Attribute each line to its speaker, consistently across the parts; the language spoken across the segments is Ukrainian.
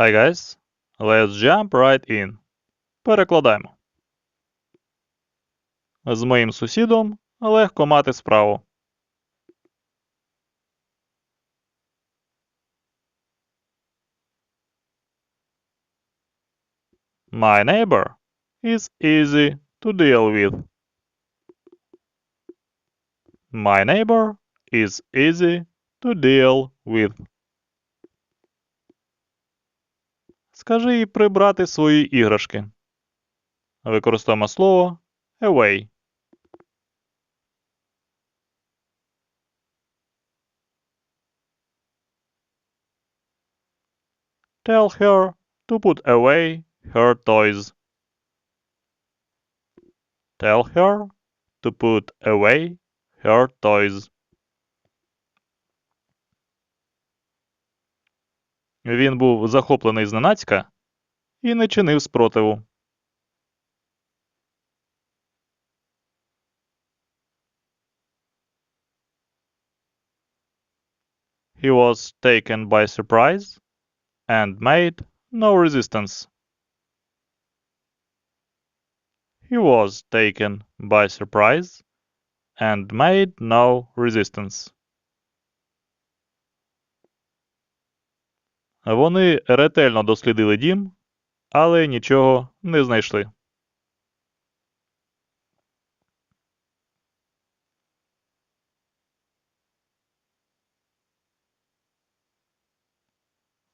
Speaker 1: Hi guys, let's jump right in. Перекладаємо. З моїм сусідом легко мати справу. My neighbor is easy to deal with. My neighbor is easy to deal with. Скажи їй прибрати свої іграшки. Використовуємо слово away. Tell her to put away her toys. Tell her to put away her toys. Він був захоплений зненацька і не чинив спротиву. He was taken by surprise and made no resistance. He was taken by surprise and made no resistance. Вони ретельно дослідили дім, але нічого не знайшли.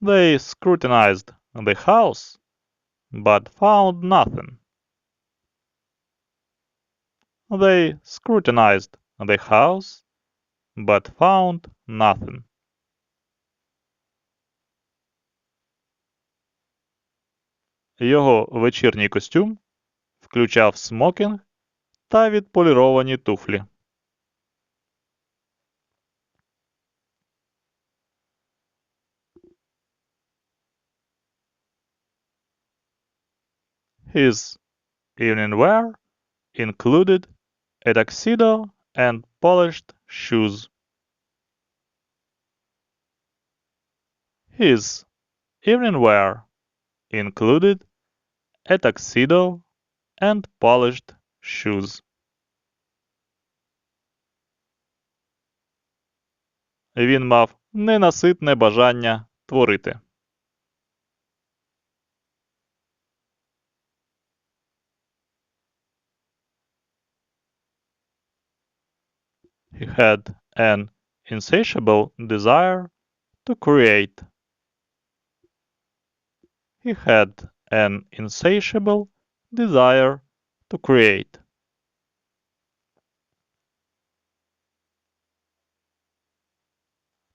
Speaker 1: They scrutinized the house, but found nothing. They scrutinized the house, but found nothing. Його вечірній костюм включав смокінг та відполіровані туфлі. His evening wear included a tuxedo and polished shoes. His evening wear included a tuxedo and polished shoes. Він мав ненаситне бажання творити. He had an insatiable desire to create. He had an insatiable desire to create.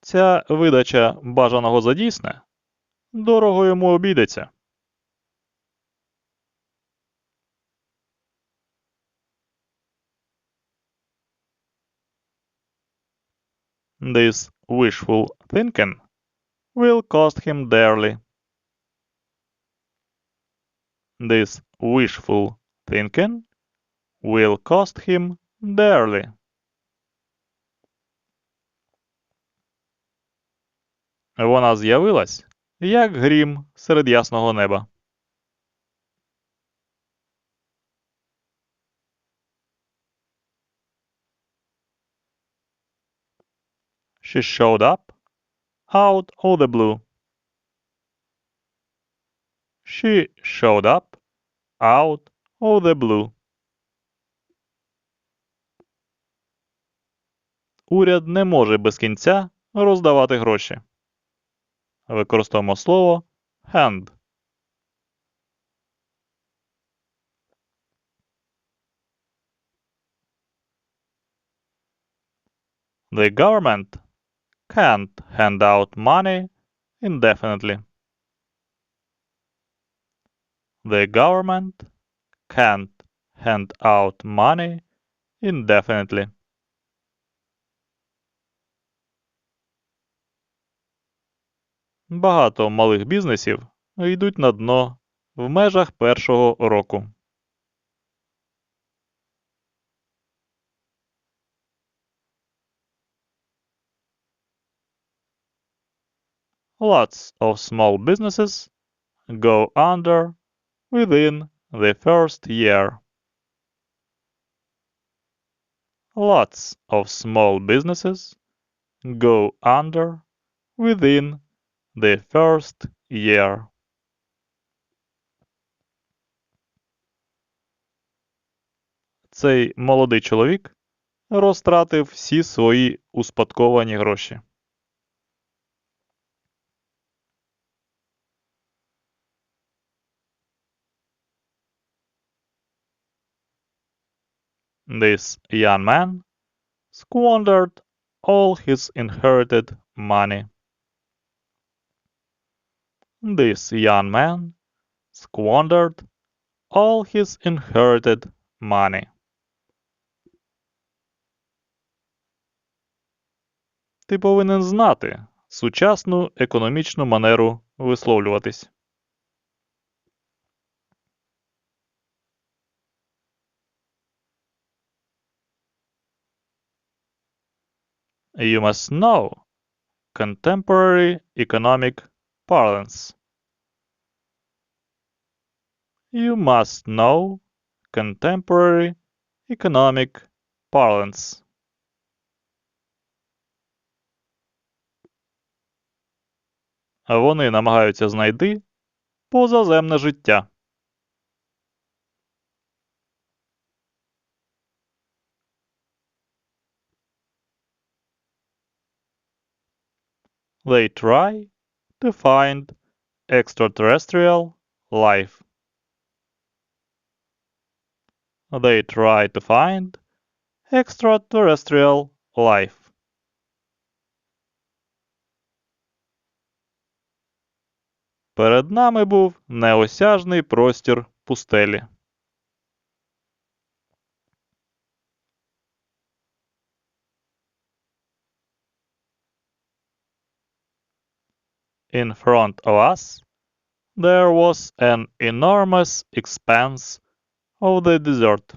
Speaker 1: Ця видача бажаного за дійсне дорого йому обійдеться. This wishful thinking will cost him dearly. This wishful thinking will cost him dearly. Вона з'явилась, як грім серед ясного неба. She showed up out of the blue. She showed up out of the blue. Уряд не може без кінця роздавати гроші. Використовуємо слово hand. The government can't hand out money indefinitely. The government can't hand out money indefinitely. Багато малих бізнесів йдуть на дно в межах першого року. Lots of small businesses go under within the first year. Lots of small businesses go under within the first year. Цей молодий чоловік розтратив всі свої успадковані гроші. This young man squandered all his inherited money. This young man squandered all his inherited money. Ти повинен знати сучасну економічну манеру висловлюватись. You must know contemporary economic parlance. You must know contemporary economic parlance. Вони намагаються знайти позаземне життя. They try to find extraterrestrial life. They try to find extraterrestrial life. Перед нами був неосяжний простір пустелі. In front of us, there was an enormous expanse of the desert.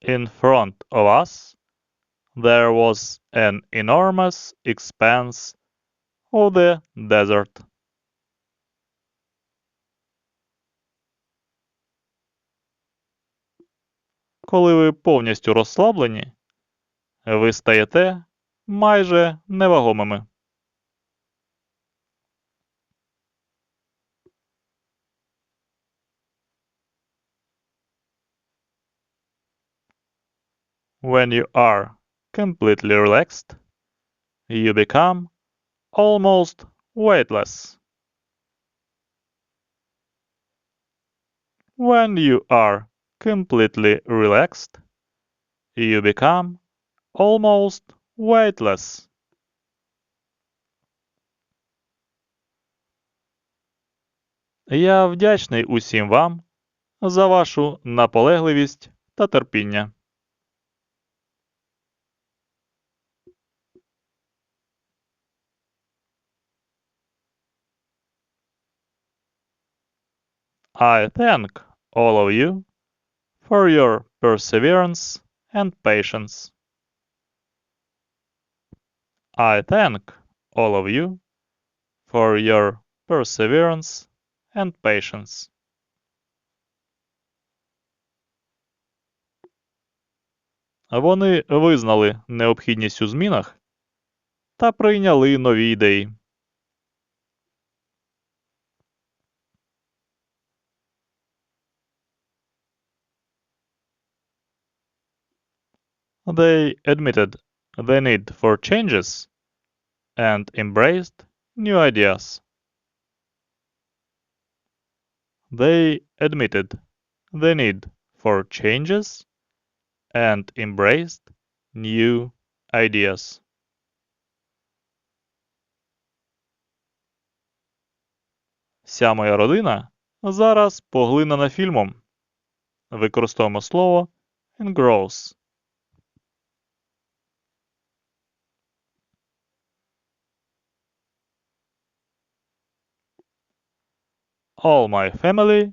Speaker 1: In front of us, there was an enormous expanse of the desert. Коли ви повністю розслаблені, ви стаєте майже невагомими. When you are completely relaxed, you become almost weightless. When you are completely relaxed, you become almost weightless. Я вдячний усім вам за вашу наполегливість та терпіння. I thank all of you for your perseverance and patience. I thank all of you for your perseverance and patience. Вони визнали необхідність у змінах та прийняли нові ідеї. They admitted the need for changes and embraced new ideas. They admitted the need for changes and embraced new ideas. Вся моя родина зараз поглинена фільмом. Використовуємо слово engross. All my family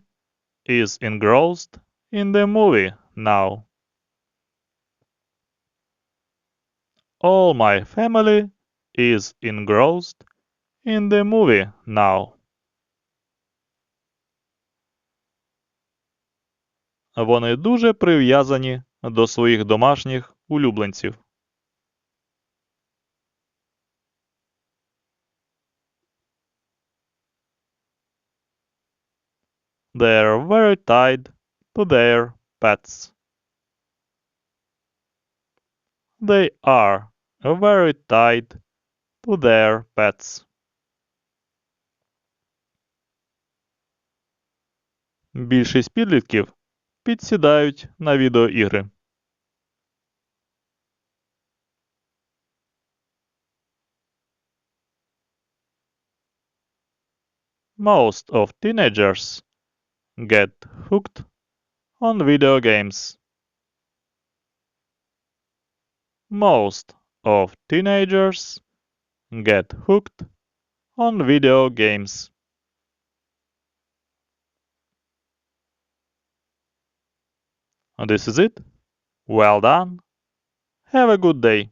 Speaker 1: is engrossed in the movie now. all my family is engrossed in the movie now. Вони дуже прив'язані до своїх домашніх улюбленців. They're very tied to their pets. They are very tied to their pets. Більшість підлітків підсідають на відеоігри. Most of teenagers get hooked on video games. Most of teenagers get hooked on video games. This is it. Well done. Have a good day.